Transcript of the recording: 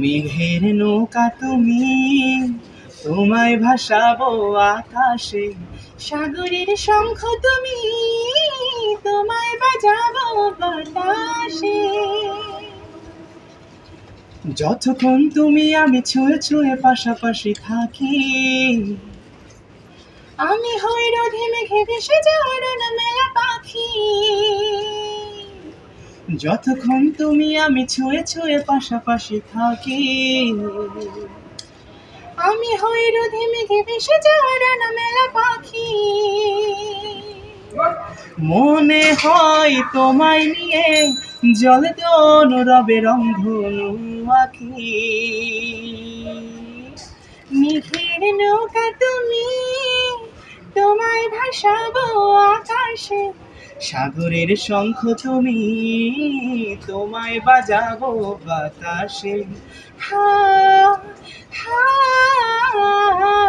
মেঘের নৌকা, তুমি তোমায় ভাসাবো আকাশে। সাগরের শঙ্খ, তুমি তোমায় বাজাবো বাতাসে। যতক্ষণ তুমি আমি ছুঁয়ে ছুঁয়ে পাশাপাশি থাকি, আমি হই রোধে মেঘে ভেসে যাওয়ার মেলা পাখি। যতক্ষণ তুমি আমি ছুঁয়ে ছুঁয়ে পাশাপাশি থাকি, আমি হই রোধে মেঘে ভেসে যাওয়ার মেলা পাখি। মনে হয় তোমায় নিয়ে জলে তো অনুরবে রংধনু আঁকি মেঘের নৌকা তুমি, তোমায় ভাসাবো আকাশে সাগরের শঙ্খ তুমি তোমায় বাজাবো বাতাসে। হা হা